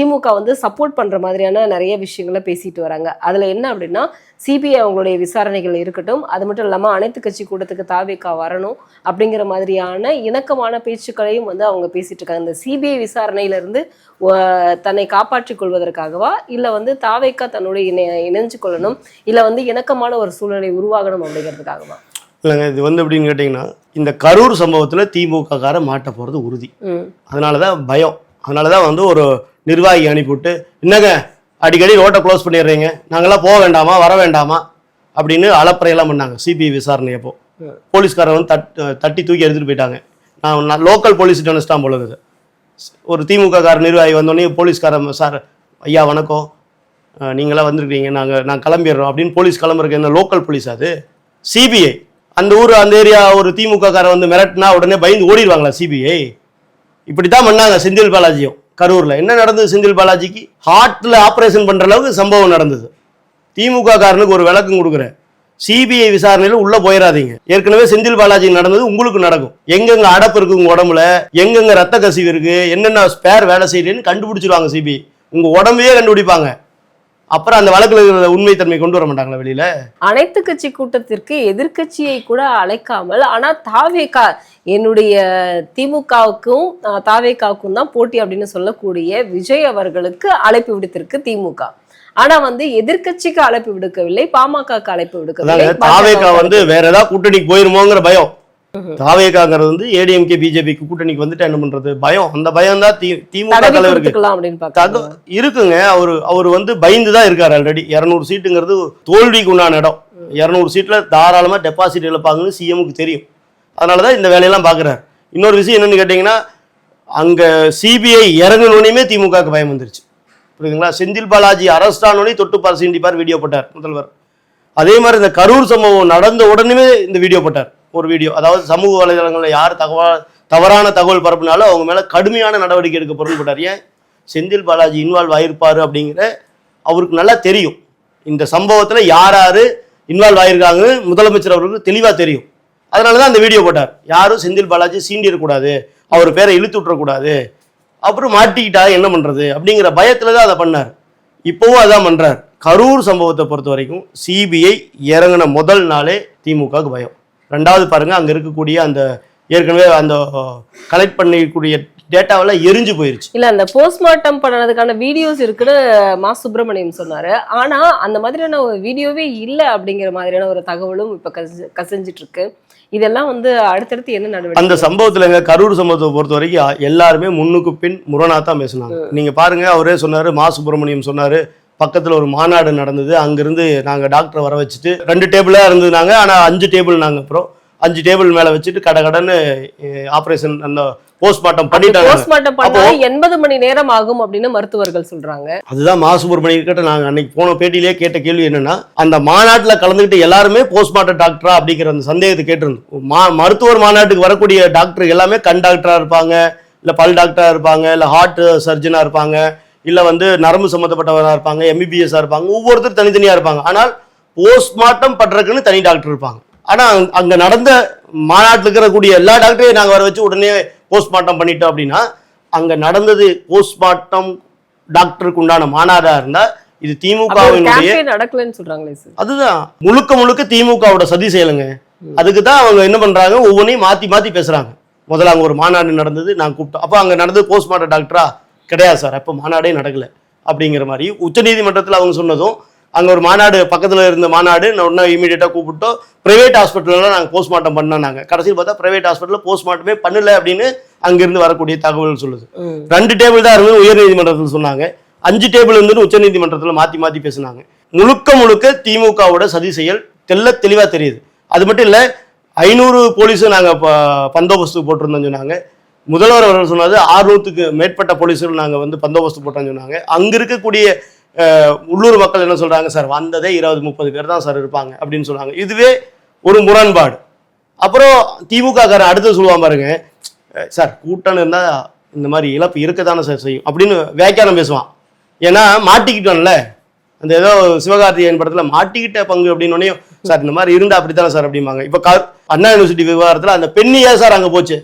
B: திமுக வந்து சப்போர்ட் பண்ற மாதிரியான நிறைய விஷயங்களை பேசிட்டு வராங்க. அதுல என்ன அப்படின்னா சிபிஐ அவங்களுடைய விசாரணைகள் இருக்கட்டும் அது மட்டும் இல்லாம அனைத்து கட்சி கூட்டத்துக்கு தாவேக்கா வரணும் அப்படிங்கிற மாதிரியான இணக்கமான பேச்சுக்களையும் வந்து அவங்க பேசிட்டு இருக்காங்க. இந்த சிபிஐ விசாரணையில இருந்து ஆஹ் தன்னை காப்பாற்றிக் கொள்வதற்காகவா? இல்ல வந்து தாவேக்கா தன்னுடைய இணை இணைஞ்சு கொள்ளணும்? இல்ல வந்து இணக்கமான ஒரு சூழ்நிலை உருவாகணும் அப்படிங்கிறதுக்காகவா?
A: இல்லைங்க இது வந்து எப்படின்னு கேட்டிங்கன்னா இந்த கரூர் சம்பவத்துல திமுக கார மாட்ட போறது உறுதி. அதனால தான் பயம். அதனால தான் வந்து ஒரு நிர்வாகி அனுப்பிவிட்டு என்னங்க அடிக்கடி ரோட்டை க்ளோஸ் பண்ணிடுறீங்க? நாங்களாம் போக வேண்டாமா? வர வேண்டாமா? அப்படின்னு அலப்பறையெல்லாம் பண்ணாங்க. சிபிஐ விசாரணை அப்போ.
B: ம்.
A: போலீஸ்காரன் வந்து தட் தட்டி தூக்கி எடுத்துட்டு போயிட்டாங்க. நான் நான் லோக்கல் போலீஸ் நினச்சிட்டான் போல இருக்குது ஒரு திமுக கார நிர்வாகி வந்தோடனே போலீஸ்காரன் சார் ஐயா வணக்கம். நீங்களாம் வந்திருக்கீங்க நாங்கள் நான் கிளம்பிடுறோம். அப்படின்னு போலீஸ் கிளம்புறதுக்கு என்ன லோக்கல் போலீஸ் அது? சிபிஐ. அந்த ஊர் அந்த ஏரியா ஒரு திமுக காரன் வந்து மிரட்டினா உடனே பயந்து ஓடிடுவாங்களா சிபிஐ? இப்படி தான் பண்ணாங்க செந்தில் பாலாஜியும். கரூர்ல. என்ன நடந்தது செந்தில் பாலாஜிக்கு? ஹார்ட்ல ஆபரேஷன் பண்ற அளவுக்கு சம்பவம் நடந்தது. திமுக காரனுக்கு ஒரு விளக்கம் கொடுக்குறேன். சிபிஐ விசாரணையில உள்ள போயிடாதீங்க ஏற்கனவே செந்தில் பாலாஜி நடந்தது உங்களுக்கு நடக்கும். எங்கெங்க அடப்பு இருக்கு உங்க உடம்புல? எங்கெங்க ரத்த கசிவு இருக்கு? என்னென்ன ஸ்பேர் வேலை செய்யுதுன்னு கண்டுபிடிச்சிருவாங்க சிபிஐ உங்க உடம்பையே கண்டுபிடிப்பாங்க. அப்புறம் அந்த வழக்குல இருக்கிற உண்மைத்தன்மை கொண்டு வர மாட்டாங்களா வெளியில?
B: அனைத்து கட்சி கூட்டத்திற்கு எதிர்க்கட்சியை கூட அழைக்காமல் ஆனா தாவேகா என்னுடைய திமுகவுக்கும் தாவேகாவுக்கும் தான் போட்டி அப்படின்னு சொல்லக்கூடிய விஜய் அவர்களுக்கு அழைப்பு விடுத்திருக்கு திமுக. ஆனா வந்து எதிர்க்கட்சிக்கு அழைப்பு விடுக்கவில்லை பாமகக்கு அழைப்பு விடுக்கவில்லை.
A: தாவேகா வந்து வேற ஏதாவது கூட்டணிக்கு போயிருமோங்கிற பயம். தாவேகாங்கிறது வந்து ஏடிஎம்கே பிஜேபிக்கு கூட்டணிக்கு வந்துட்டு என்ன பண்றது? பயம். அந்த பயம் தான் திமுக தலைவருக்கு. இருக்குங்க. அவர் அவர் வந்து பயந்து தான் இருக்காரு ஆல்ரெடி இரநூறு சீட்டுங்கிறது தோல்விக்கு உண்டான இடம். இரநூறு சீட்ல தாராளமா டெபாசிட் இழப்பாங்கன்னு சிஎம்க்கு தெரியும். அதனால தான் இந்த வேலையெல்லாம் பார்க்குறாரு. இன்னொரு விஷயம் என்னன்னு கேட்டிங்கன்னா அங்க சிபிஐ இறங்கணுனையுமே திமுகவுக்கு பயம் வந்துருச்சு. புரியுதுங்களா? செந்தில் பாலாஜி அரஸ்ட் ஆனோடனே தொட்டு பார் சீண்டிப்பார் வீடியோ போட்டார் முதல்வர். அதே மாதிரி இந்த கரூர் சம்பவம் நடந்த உடனே இந்த வீடியோ போட்டார். ஒரு வீடியோ அதாவது சமூக வலைதளங்களில் யார் தகவல் தவறான தகவல் பரப்புனாலும் அவங்க மேலே கடுமையான நடவடிக்கை எடுக்க பொருள் போட்டார் ஏன்? செந்தில் பாலாஜி இன்வால்வ் ஆயிருப்பார் அப்படிங்கிற அவருக்கு நல்லா தெரியும். இந்த சம்பவத்தில் யார் யார் இன்வால்வ் ஆயிருக்காங்கன்னு முதலமைச்சர் அவருக்கு தெளிவாக தெரியும். அதனால தான் அந்த வீடியோ போட்டார். யாரும் செந்தில் பாலாஜி சீண்டிடக்கூடாது. அவர் பேரை இழுத்து விட்டுறக்கூடாது. அப்புறம் மாட்டிக்கிட்டா என்ன பண்ணுறது அப்படிங்கிற பயத்துல தான் அதை பண்ணார். இப்போவும் அதான் பண்ணுறார் கரூர் சம்பவத்தை பொறுத்த வரைக்கும் சிபிஐ இறங்கின முதல் நாளே திமுகவுக்கு பயம். ரெண்டாவது பாருங்க அங்க இருக்கக்கூடிய அந்த ஏற்கனவே அந்த கலெக்ட் பண்ணிக்கூடிய டேட்டாவெல்லாம் எரிஞ்சு போயிருச்சு.
B: இல்ல அந்த போஸ்ட்மார்ட்டம் பண்ணதுக்கான வீடியோஸ் இருக்குன்னு மா சுப்பிரமணியம் சொன்னாரு. ஆனா அந்த மாதிரியான ஒரு வீடியோவே இல்ல அப்படிங்கிற மாதிரியான ஒரு தகவலும் இப்ப கசி- கசிஞ்சிட்டு இருக்கு இதெல்லாம் வந்து அடுத்தடுத்து என்ன
A: அந்த
B: நடவடிக்கை
A: சம்பவத்துல எங்க கரூர் சம்பவத்தை பொறுத்த வரைக்கும் எல்லாருமே முன்னுக்கு பின் முரணா தான் பேசினாங்க நீங்க பாருங்க அவரே சொன்னாரு மா சுப்பிரமணியம் சொன்னாரு பக்கத்துல ஒரு மாநாடு நடந்தது. அங்கிருந்து நாங்க டாக்டரை வர வச்சுட்டு ரெண்டு டேபிளா இருந்ததுனாங்க ஆனா அஞ்சு டேபிள் நாங்க அப்புறம் அஞ்சு டேபிள் மேல வச்சுட்டு கட கடன்னு ஆபரேஷன் அந்த போஸ்ட்மார்ட்டம் பண்ணிட்டாங்க.
B: போஸ்ட்மார்ட்டம் பண்ணா எண்பது மணி நேரம் ஆகும் அப்படின்னு மருத்துவர்கள் சொல்றாங்க.
A: அதுதான் மா சுப்பிரமணியன் கிட்ட நாங்க அன்னைக்கு போன பேட்டியிலே கேட்ட கேள்வி என்னன்னா அந்த மாநாட்டுல கலந்துக்கிட்டு எல்லாருமே போஸ்ட்மார்ட்டம் டாக்டரா அப்படிங்கிற அந்த சந்தேகத்தை கேட்டிருந்தோம். மா மருத்துவர் மாநாட்டுக்கு வரக்கூடிய டாக்டர் எல்லாமே கண் டாக்டரா இருப்பாங்க இல்ல பல் டாக்டரா இருப்பாங்க இல்ல ஹார்ட் சர்ஜனா இருப்பாங்க. இல்ல வந்து நரம்பு சம்மந்தப்பட்டவரா இருப்பாங்க எம்பிபிஎஸ்ஸா இருப்பாங்க ஒவ்வொருத்தர் தனித்தனியா இருப்பாங்க. ஆனால் போஸ்ட்மார்ட்டம் பண்றதுக்குன்னு தனி டாக்டர் இருப்பாங்க. ஆனா அங்க- நடந்த மாநாட்டில் இருக்கக்கூடிய எல்லா டாக்டரையும் நாங்க வர வச்சு உடனே போஸ்ட்மார்ட்டம் பண்ணிட்டோம் அப்படின்னா அங்க நடந்தது போஸ்ட்மார்ட்டம் டாக்டருக்கு உண்டான மாநாடா இருந்தா இது திமுகவினுடைய
B: நடக்கலன்னு சொல்றாங்களே
A: அதுதான். முழுக்க முழுக்க திமுகவோட சதி செயலுங்க. அதுக்கு தான் அவங்க என்ன பண்றாங்க? ஒவ்வொன்றையும் மாத்தி மாத்தி பேசுறாங்க. முதல்ல அங்க ஒரு மாநாடு நடந்தது நான் கூப்பிட்டோம். அப்போ அங்க நடந்தது போஸ்ட்மார்ட்டம் டாக்டரா கிடையாது சார். அப்போ மாநாடே நடக்கல. அப்படிங்கிற மாதிரி. உச்சநீதிமன்றத்தில் அவங்க சொன்னதும் அங்க ஒரு மாநாடு பக்கத்துல இருந்த மாநாடு நான் உடனே இமீடியட்டா கூப்பிட்டோம் பிரைவேட் ஹாஸ்பிட்டலில் நாங்கள் போஸ்ட்மார்ட்டம் பண்ணோம் கடைசியில் பார்த்தா பிரைவேட் ஹாஸ்பிட்டலில் போஸ்ட்மார்ட்டமே பண்ணல அப்படின்னு அங்கிருந்து வரக்கூடிய தகவல் சொல்லுது. ரெண்டு டேபிள் தான் இருந்து உயர்நீதிமன்றத்தில் சொன்னாங்க. அஞ்சு டேபிள் இருந்துன்னு உச்சநீதிமன்றத்தில் மாத்தி மாத்தி பேசினாங்க. முழுக்க முழுக்க திமுகவோட சதி செயல் தெள்ள தெளிவா தெரியுது. அது மட்டும் இல்ல ஐநூறு போலீஸும் நாங்க ப- பந்தோபஸ்து போட்டிருந்தோம் சொன்னாங்க. முதல்வர் அவர்கள் சொன்னது ஆறுநூத்துக்கு மேற்பட்ட போலீஸுகள் நாங்கள் வந்து பந்தோபஸ்து போட்டோம்னு சொன்னாங்க. அங்க இருக்கக்கூடிய உள்ளூர் மக்கள் என்ன சொல்றாங்க? சார் வந்ததே இருபது முப்பது பேர் தான் சார் இருப்பாங்க அப்படின்னு சொல்கிறாங்க இதுவே ஒரு முரண்பாடு. அப்புறம் திமுக காரன் அடுத்து சொல்லுவான் பாருங்க சார் கூட்டம்னு இருந்தால் இந்த மாதிரி இழப்பு இருக்கத்தானே சார் செய்யும்? அப்படின்னு வியாக்கியானம் பேசுவான். ஏன்னா மாட்டிக்கிட்டோம்ல. அந்த ஏதோ சிவகார்த்திகேயன் படத்தில் மாட்டிக்கிட்ட பங்கு அப்படின்னு சார் இந்த மாதிரி இருந்தா அப்படித்தானே சார் அப்படிம்பாங்க. இப்ப அண்ணா யூனிவர்சிட்டி விவகாரத்துல அந்த பெண்ணு ஏன் சார் அங்க போச்சு?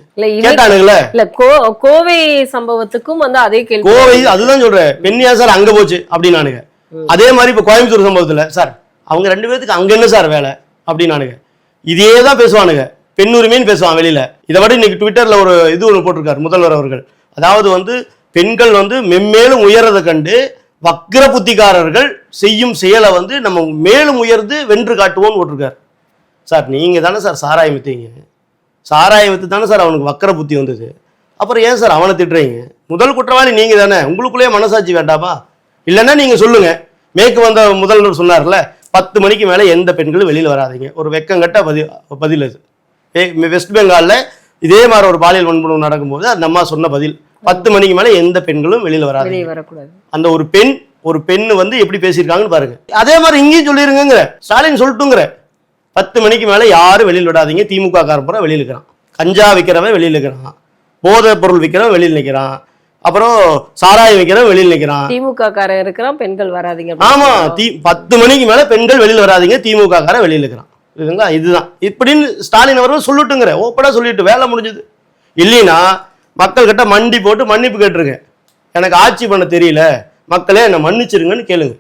A: கேட்டானுங்களே
B: இல்ல கோவை சம்பவத்துக்கும் வந்து அதே கேள்வி.
A: கோவை அதுதான் சொல்றேன். பெண் ஏன் சார் அங்க போச்சு அப்படின்னானுங்க. அதே மாதிரி இப்ப கோயம்புத்தூர் சம்பவத்துல சார் அவங்க ரெண்டு பேத்துக்கு அங்க என்ன சார் வேலை அப்படின்னானுங்க. இதே தான் பேசுவானுங்க. பெண் உரிமைன்னு பேசுவான் வெளியில. இதை விட இன்னைக்கு ட்விட்டர்ல ஒரு இது ஒன்று போட்டிருக்காரு முதல்வர் அவர்கள். அதாவது வந்து பெண்கள் வந்து மென்மேலும் உயரதை கண்டு வக்ர புத்திகாரர்கள் செய்யும் செயலை வந்து நம்ம மேலும் உயர்ந்து வென்று காட்டுவோம்னு போட்டிருக்காரு. சார் நீங்கள் தானே சார் சாராயம் வித்தீங்க? சாராயம் வித்து தானே சார் அவனுக்கு வக்கர புத்தி வந்தது? அப்புறம் ஏன் சார் அவனை திட்டுறீங்க? முதல் குற்றவாளி நீங்கள் தானே? உங்களுக்குள்ளேயே மனசாட்சி வேண்டாமா? இல்லைன்னா நீங்கள் சொல்லுங்க. மேற்கு வந்த முதல்வர் சொன்னார்ல பத்து மணிக்கு மேலே எந்த பெண்களும் வெளியில் வராதீங்க. ஒரு வெக்கங்கட்ட பதில் பதில் அது. வெஸ்ட் பெங்காலில் இதே மாதிரி ஒரு பாலியல் வன்முறை நடக்கும்போது அந்த அம்மா சொன்ன பதில் பத்து மணிக்கு மேல எந்த பெண்களும் வெளியில
B: வராது
A: அந்த ஒரு பெண் ஒரு பெண்ணு வந்து எப்படி பேசியிருக்காங்கன்னு பாருங்க. அதே மாதிரி இங்கேயும் சொல்லிருங்கிற ஸ்டாலின் சொல்லிட்டுங்கிற. பத்து மணிக்கு மேல யாரும் வெளியில் விடாதீங்க. திமுக காரப்புறம் வெளியில் இருக்கிறான். கஞ்சா விற்கிறவன் வெளியில் இருக்கிறான். போதை பொருள் விற்கிறவன் வெளியில் நிற்கிறான் அப்புறம் சாராயம் விற்கிறவன் வெளியில் நிக்கிறான்.
B: திமுக காரன் இருக்கிறான் பெண்கள் வராதிங்க
A: ஆமா தி பத்து மணிக்கு மேல பெண்கள் வெளியில் வராதிங்க. திமுக காரன் வெளியில் இருக்கிறான். இதுங்களா இதுதான். இப்படின்னு ஸ்டாலின் அவர்கள் சொல்லட்டுங்கிற. ஓப்பனா சொல்லிட்டு வேலை முடிஞ்சது. இல்லைன்னா மக்கள்கிட்ட மண்டி போட்டு மன்னிப்பு கேட்டிருக்கேன். எனக்கு ஆட்சி பண்ண தெரியல. மக்களே என்னை மன்னிச்சிருங்கன்னு கேளுங்க.